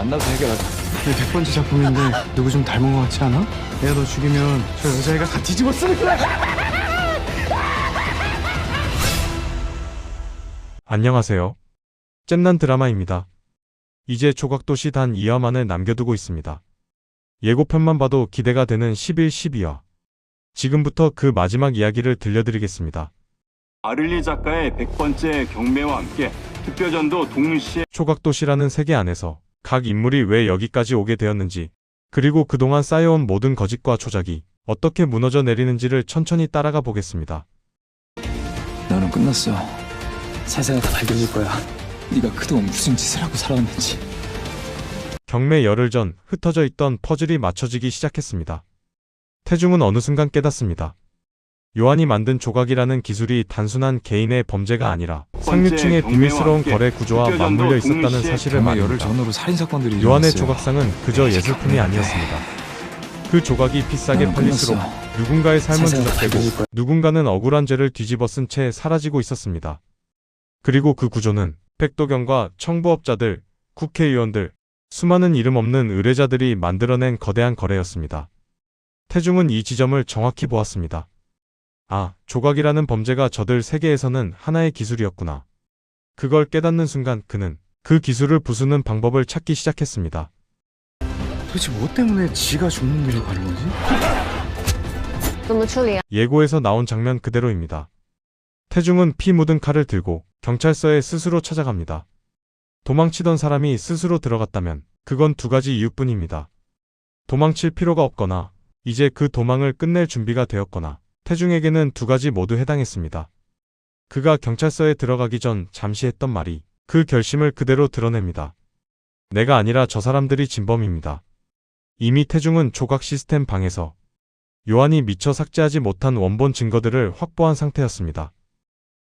만나서 해결하자. 내 100번째 작품인데 누구 좀 닮은 것 같지 않아? 내가 너 죽이면 저 여자애가 다 뒤집어 쓰는 거야. 안녕하세요. 잼난 드라마입니다. 이제 조각도시 단 2화만을 남겨두고 있습니다. 예고편만 봐도 기대가 되는 11, 12화. 지금부터 그 마지막 이야기를 들려드리겠습니다. 아를리 작가의 100번째 경매와 함께 특별전도 동시에 초각도시라는 세계 안에서 각 인물이 왜 여기까지 오게 되었는지, 그리고 그동안 쌓여온 모든 거짓과 조작이 어떻게 무너져 내리는지를 천천히 따라가 보겠습니다. 너는 끝났어. 세상에 다 밝혀질 거야. 네가 그동안 무슨 짓을 하고 살아왔는지. 경매 열흘 전 흩어져 있던 퍼즐이 맞춰지기 시작했습니다. 태중은 어느 순간 깨닫습니다. 요한이 만든 조각이라는 기술이 단순한 개인의 범죄가 아니라 상류층의 비밀스러운 거래 구조와 맞물려 있었다는 사실을 말합니다. 요한의. 조각상은 그저 예술품이 아니었습니다. 그 조각이 비싸게 너는 팔릴수록. 누군가의 삶은 거야. 누군가는 억울한 죄를 뒤집어 쓴 채 사라지고 있었습니다. 그리고 그 구조는 백도경과 청부업자들, 국회의원들, 수많은 이름 없는 의뢰자들이 만들어낸 거대한 거래였습니다. 태중은 이 지점을 정확히 보았습니다. 아, 조각이라는 범죄가 저들 세계에서는 하나의 기술이었구나. 그걸 깨닫는 순간 그는 그 기술을 부수는 방법을 찾기 시작했습니다. 도대체 뭐 때문에 지가 죽는 길로 가는 거지? 예고에서 나온 장면 그대로입니다. 태중은 피 묻은 칼을 들고 경찰서에 스스로 찾아갑니다. 도망치던 사람이 스스로 들어갔다면 그건 두 가지 이유뿐입니다. 도망칠 필요가 없거나 이제 그 도망을 끝낼 준비가 되었거나 태중에게는 두 가지 모두 해당했습니다. 그가 경찰서에 들어가기 전 잠시 했던 말이 그 결심을 그대로 드러냅니다. 내가 아니라 저 사람들이 진범입니다. 이미 태중은 조각 시스템 방에서 요한이 미처 삭제하지 못한 원본 증거들을 확보한 상태였습니다.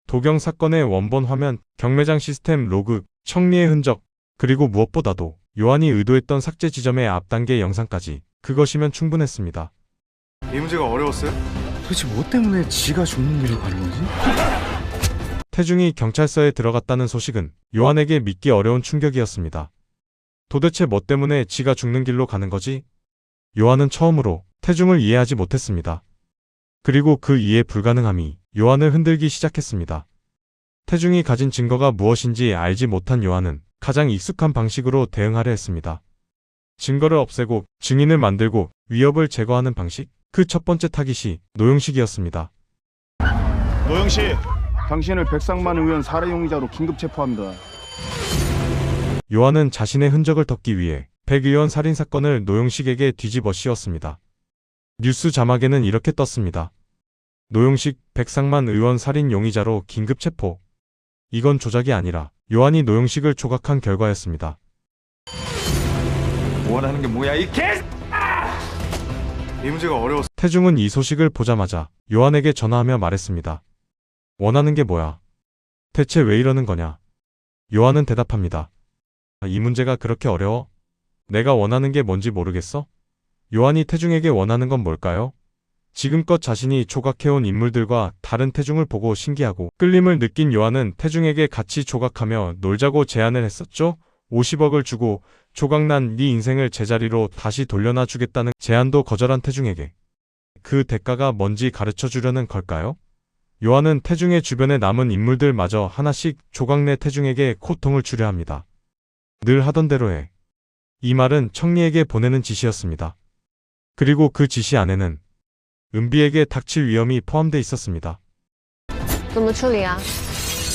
도경 사건의 원본 화면, 경매장 시스템 로그, 청리의 흔적, 그리고 무엇보다도 요한이 의도했던 삭제 지점의 앞단계 영상까지 그것이면 충분했습니다. 이 문제가 어려웠어요? 도대체 뭐 때문에 지가 죽는 길로 가는 거지? 태중이 경찰서에 들어갔다는 소식은 요한에게 믿기 어려운 충격이었습니다. 도대체 뭐 때문에 지가 죽는 길로 가는 거지? 요한은 처음으로 태중을 이해하지 못했습니다. 그리고 그 이해 불가능함이 요한을 흔들기 시작했습니다. 태중이 가진 증거가 무엇인지 알지 못한 요한은 가장 익숙한 방식으로 대응하려 했습니다. 증거를 없애고 증인을 만들고 위협을 제거하는 방식? 그 첫 번째 타깃이 노용식이었습니다. 노영 씨, 당신을 백상만 의원 살해 용의자로 긴급 체포합니다. 요한은 자신의 흔적을 덮기 위해 백 의원 살인 사건을 노용식에게 뒤집어 씌웠습니다. 뉴스 자막에는 이렇게 떴습니다. 노용식 백상만 의원 살인 용의자로 긴급 체포. 이건 조작이 아니라 요한이 노용식을 조각한 결과였습니다. 원하는 게 뭐야 이 개! 이 문제가 어려웠어. 태중은 이 소식을 보자마자 요한에게 전화하며 말했습니다. 원하는 게 뭐야? 대체 왜 이러는 거냐? 요한은 대답합니다. 이 문제가 그렇게 어려워? 내가 원하는 게 뭔지 모르겠어? 요한이 태중에게 원하는 건 뭘까요? 지금껏 자신이 조각해온 인물들과 다른 태중을 보고 신기하고 끌림을 느낀 요한은 태중에게 같이 조각하며 놀자고 제안을 했었죠? 50억을 주고 조각난 네 인생을 제자리로 다시 돌려놔 주겠다는 제안도 거절한 태중에게 그 대가가 뭔지 가르쳐 주려는 걸까요? 요한은 태중의 주변에 남은 인물들마저 하나씩 조각내 태중에게 고통을 주려 합니다. 늘 하던 대로 해. 이 말은 청리에게 보내는 지시였습니다. 그리고 그 지시 안에는 은비에게 닥칠 위험이 포함돼 있었습니다. 너무 추리야.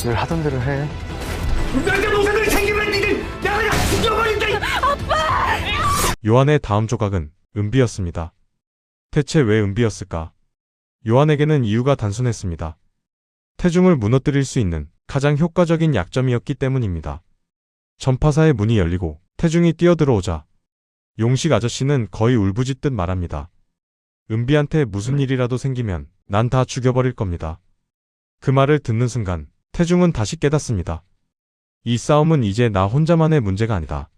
늘 하던 대로 해. 요한의 다음 조각은 은비였습니다. 대체 왜 은비였을까? 요한에게는 이유가 단순했습니다. 태중을 무너뜨릴 수 있는 가장 효과적인 약점이었기 때문입니다. 전파사의 문이 열리고 태중이 뛰어들어오자 용식 아저씨는 거의 울부짖듯 말합니다. 은비한테 무슨 일이라도 생기면 난 다 죽여버릴 겁니다. 그 말을 듣는 순간 태중은 다시 깨닫습니다. 이 싸움은 이제 나 혼자만의 문제가 아니다.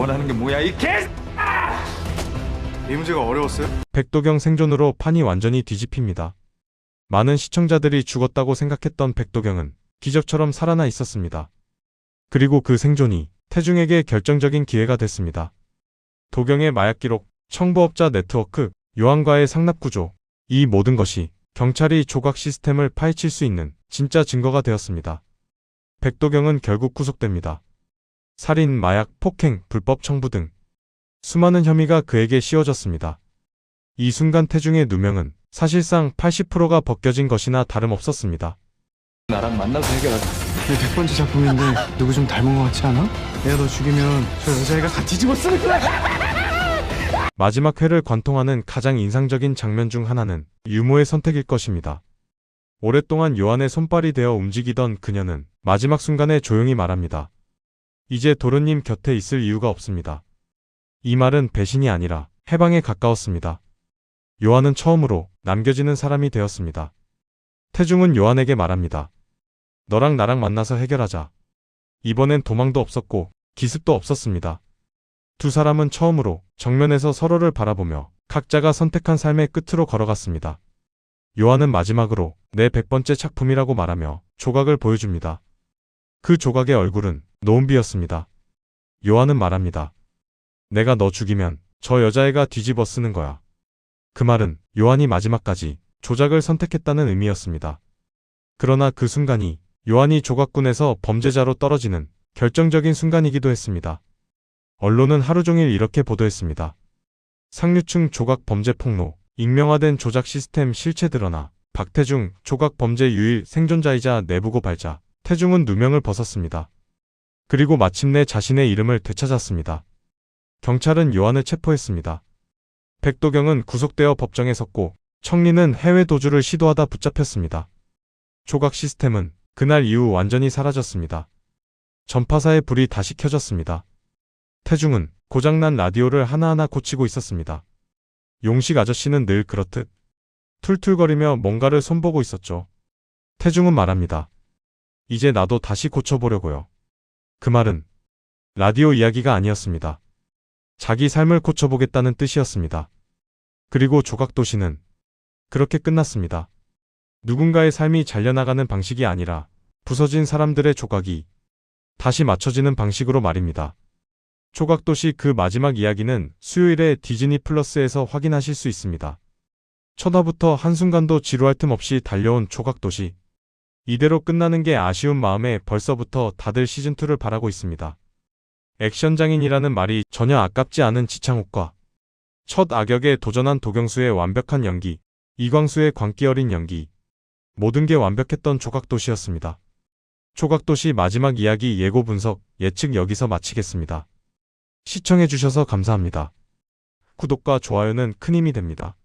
원하는 게 뭐야 이 개! 이 문제가 어려웠어요? 백도경 생존으로 판이 완전히 뒤집힙니다. 많은 시청자들이 죽었다고 생각했던 백도경은 기적처럼 살아나 있었습니다. 그리고 그 생존이 태중에게 결정적인 기회가 됐습니다. 도경의 마약 기록, 청부업자 네트워크, 요한과의 상납 구조, 이 모든 것이 경찰이 조각 시스템을 파헤칠 수 있는 진짜 증거가 되었습니다. 백도경은 결국 구속됩니다. 살인, 마약, 폭행, 불법 청부 등 수많은 혐의가 그에게 씌워졌습니다. 이 순간 태중의 누명은 사실상 80%가 벗겨진 것이나 다름없었습니다. 나랑 만나서 해결하자. 내백 번째 작품인데 누구 좀 닮은 것 같지 않아? 내가 너 죽이면 저 여자애가 다 뒤집어 쓰는 거야. 마지막 회를 관통하는 가장 인상적인 장면 중 하나는 유모의 선택일 것입니다. 오랫동안 요한의 손발이 되어 움직이던 그녀는 마지막 순간에 조용히 말합니다. 이제 도련님 곁에 있을 이유가 없습니다. 이 말은 배신이 아니라 해방에 가까웠습니다. 요한은 처음으로 남겨지는 사람이 되었습니다. 태중은 요한에게 말합니다. 너랑 나랑 만나서 해결하자. 이번엔 도망도 없었고 기습도 없었습니다. 두 사람은 처음으로 정면에서 서로를 바라보며 각자가 선택한 삶의 끝으로 걸어갔습니다. 요한은 마지막으로 내 백번째 작품이라고 말하며 조각을 보여줍니다. 그 조각의 얼굴은 노은비였습니다. 요한은 말합니다. 내가 너 죽이면 저 여자애가 뒤집어 쓰는 거야. 그 말은 요한이 마지막까지 조작을 선택했다는 의미였습니다. 그러나 그 순간이 요한이 조각군에서 범죄자로 떨어지는 결정적인 순간이기도 했습니다. 언론은 하루 종일 이렇게 보도했습니다. 상류층 조각 범죄 폭로, 익명화된 조작 시스템 실체 드러나, 박태중 조각 범죄 유일 생존자이자 내부 고발자, 태중은 누명을 벗었습니다. 그리고 마침내 자신의 이름을 되찾았습니다. 경찰은 요한을 체포했습니다. 백도경은 구속되어 법정에 섰고, 청리는 해외 도주를 시도하다 붙잡혔습니다. 조각 시스템은 그날 이후 완전히 사라졌습니다. 전파사의 불이 다시 켜졌습니다. 태중은 고장난 라디오를 하나하나 고치고 있었습니다. 용식 아저씨는 늘 그렇듯 툴툴거리며 뭔가를 손보고 있었죠. 태중은 말합니다. 이제 나도 다시 고쳐보려고요. 그 말은 라디오 이야기가 아니었습니다. 자기 삶을 고쳐보겠다는 뜻이었습니다. 그리고 조각도시는 그렇게 끝났습니다. 누군가의 삶이 잘려나가는 방식이 아니라 부서진 사람들의 조각이 다시 맞춰지는 방식으로 말입니다. 조각도시 그 마지막 이야기는 수요일에 디즈니 플러스에서 확인하실 수 있습니다. 첫화부터 한순간도 지루할 틈 없이 달려온 조각도시. 이대로 끝나는 게 아쉬운 마음에 벌써부터 다들 시즌2를 바라고 있습니다. 액션 장인이라는 말이 전혀 아깝지 않은 지창욱과 첫 악역에 도전한 도경수의 완벽한 연기, 이광수의 광기 어린 연기, 모든 게 완벽했던 조각도시였습니다. 조각도시 마지막 이야기 예고 분석, 예측 여기서 마치겠습니다. 시청해주셔서 감사합니다. 구독과 좋아요는 큰 힘이 됩니다.